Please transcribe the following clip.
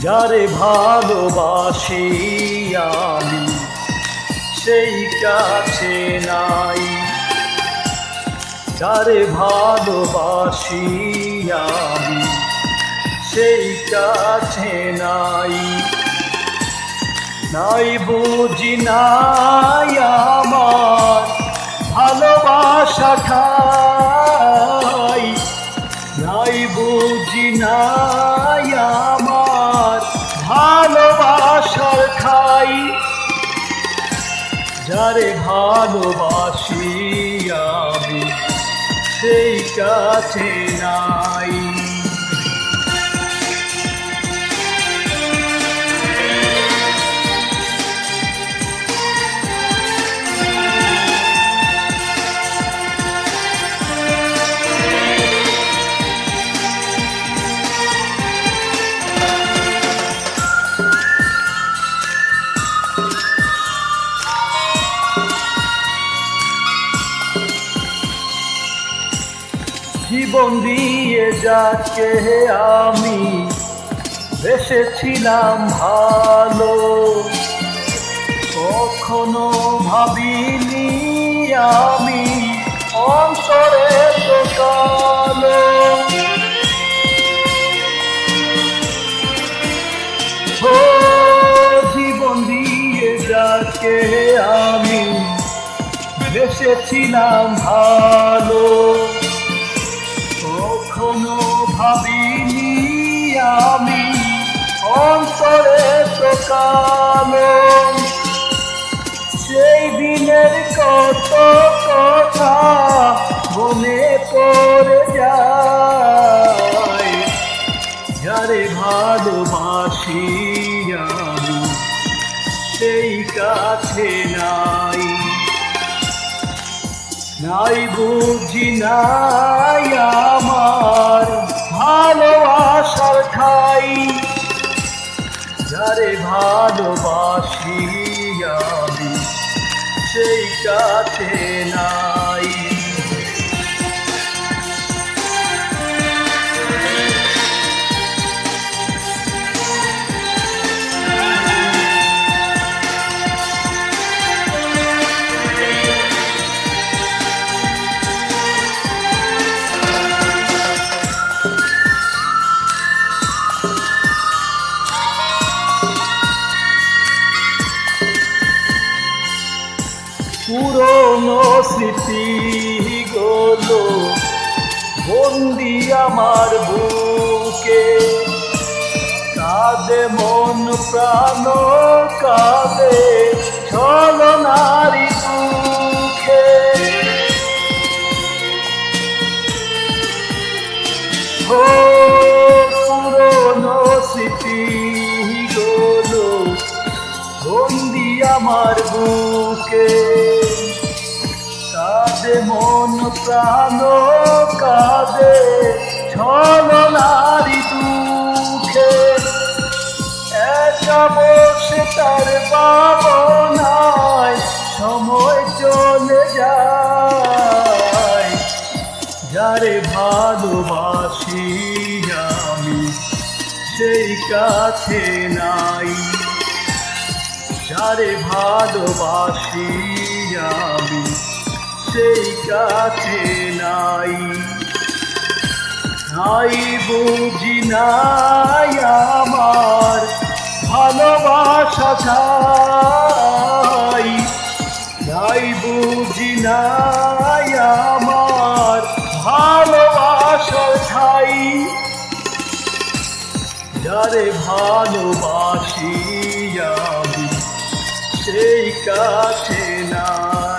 যারে ভালোবাসি আমি, সেই কাছে নাই। যারে ভালোবাসি আমি, সেই কাছে নাই। নাই বুঝি নাই আমার ভালোবাসা ঠাই নাই বুঝি নাই আমার ভালোবাসার খাই। যারে ভালোবাসি আমি সেই কাছে নাই জীবন দিয়ে যাকে আমি বেসেছিলাম ভালো। কখনো ভাবিনি আমি অন্তরে ও জীবন দিয়ে যাকে আমি বেসেছিলাম ভালো। ভালোবাসি আমি সেই কাছে নাই। নাই বুঝি নাই আমার ভালোবাসার ঠাই যারে ভালোবাসি আমি সেই কাছে নাই। স্মৃতি গলো। বন্দি আমার বুকে। কাঁদে মন, প্রাণ, কাঁদে ছল নারী দুঃখে। ও পুরনো স্মৃতি গলো। বন্দি আমার বুকে। কাঁদে মন, প্রাণ কাঁদে, ছল নারী দুঃখে। একা বসে তার পাবনায় সময় চলে যায়। যারে ভালোবাসি আমি, সেই কাছে নাই। যারে ভালোবাসি আমি সেই কাছে নাই। নাই বুঝি নাই আমার ভালোবাসা চাই নাই বুঝি নাই আমার ভালোবাসার ঠাই যারে ভালোবাসি আমি, সেই কাছে নাই।